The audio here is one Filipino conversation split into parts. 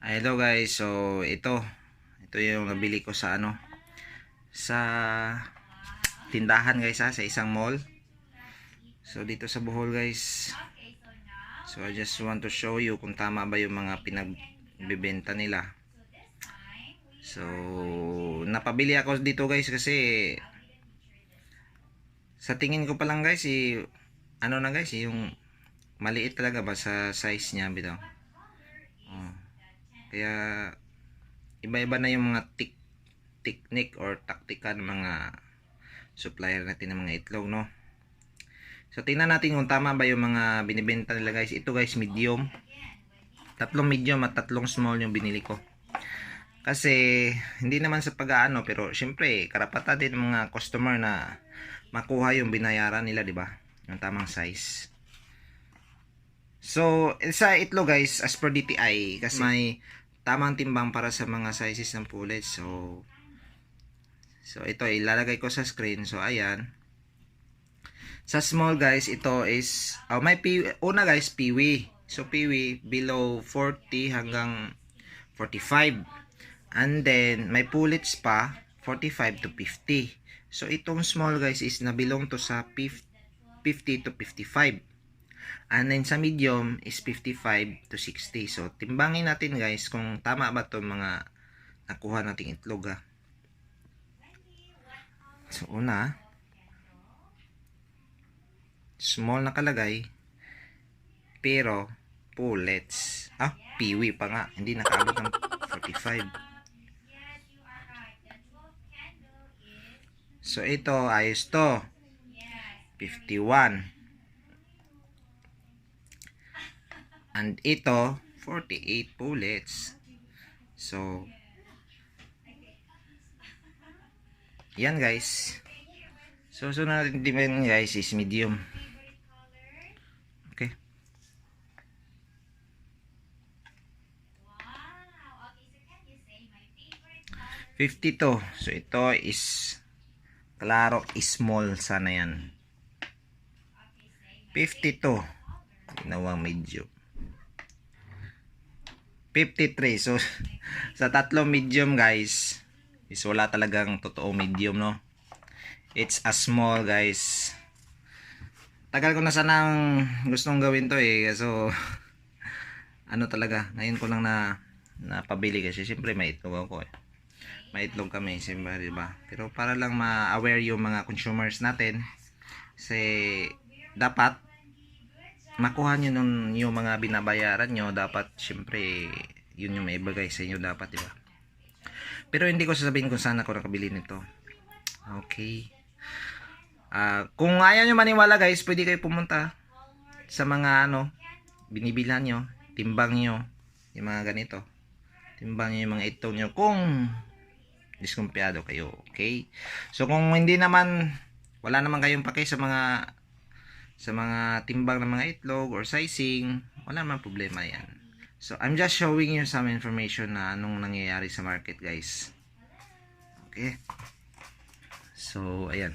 Hello guys, so ito, ito yung nabili ko sa ano, sa tindahan guys ha, sa isang mall. So dito sa Bohol guys, so I just want to show you kung tama ba yung mga pinagbebenta nila. So, napabili ako dito guys kasi sa tingin ko pa lang guys, si, ano na guys, yung maliit talaga ba sa size niya bitaw. Kaya iba-iba na yung mga tik technique or taktika ng mga supplier natin ng mga itlog, no? So tingnan natin kung tama ba yung mga binibenta nila guys. Ito guys, medium. Tatlong medium at tatlong small yung binili ko. Kasi hindi naman sa pag-aano pero syempre karapatan din ng mga customer na makuha yung binayaran nila, di ba? Yung tamang size. So, sa itlog guys, as per DTI, kasi may tamang timbang para sa mga sizes ng pullets. So, so ito ilalagay ko sa screen. So, ayan. Sa small guys, ito is, oh, may pi, una guys, piwi. So, piwi, below 40 hanggang 45. And then, may pullets pa, 45 to 50. So, itong small guys is na belong to sa 50 to 55. And then sa medium is 55 to 60. So, timbangin natin guys kung tama ba to mga nakuha nating itlog ha. So, una, small nakalagay, pero pullets. Ah, piwi pa nga. Hindi nakaabot ng 45. So, ito, ayos to. 51. And ito, 48 pullets. So, yan guys. So, sunod natin din guys is medium. Okay. Fifty-two. So, ito is klaro small sana yan. 52. Ginawang medium. 53. So, sa tatlong medium guys, is wala talagang totoo medium, no? It's a small guys. Tagal ko na sanang gustong gawin to eh. So, ano talaga, ngayon ko lang na napabili kasi siyempre may itlog ako eh. May itlog kami, siyempre, di ba? Pero para lang ma-aware yung mga consumers natin, kasi dapat makuha nyo nun yung mga binabayaran nyo, dapat syempre yun yung maibagay sa inyo dapat, di ba? Pero hindi ko sasabihin kung saan ako nakabili nito. Okay. Ah, kung ayaw nyo maniwala guys, pwede kayo pumunta sa mga ano, binibilhan nyo, timbang nyo, yung mga ganito. Timbang nyo yung mga itlog nyo kung diskumpiyado kayo, okay? So kung hindi naman, wala naman kayong pake sa mga sa mga timbang ng mga itlog or sizing, wala naman problema yan. So, I'm just showing you some information na anong nangyayari sa market, guys. Okay? So, ayan.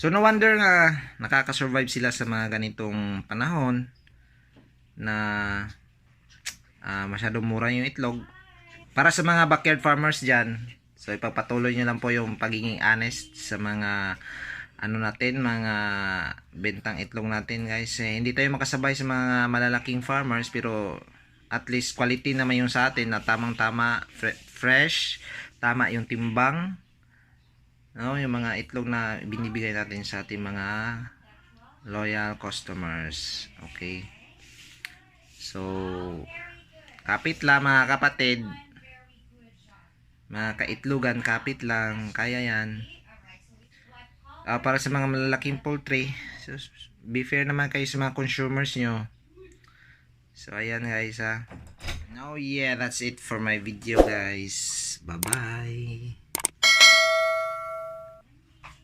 So, no wonder nga nakakasurvive sila sa mga ganitong panahon na ah, masyadong mura yung itlog. Para sa mga backyard farmers dyan, so ipagpatuloy nyo lang po yung pagiging honest sa mga ano natin, mga bentang itlog natin guys. Eh, hindi tayo makasabay sa mga malalaking farmers pero at least quality naman yung sa atin na tamang tama, fre- fresh, tama yung timbang. No, yung mga itlog na binibigay natin sa ating mga loyal customers. Okay? So, kapit lang mga kapatid. Mga kaitlogan, kapit lang. Kaya yan. Ah, para sa mga malalaking poultry, so, be fair naman kayo sa mga consumers nyo. So, ayan guys ha. Oh yeah, that's it for my video guys. Bye-bye.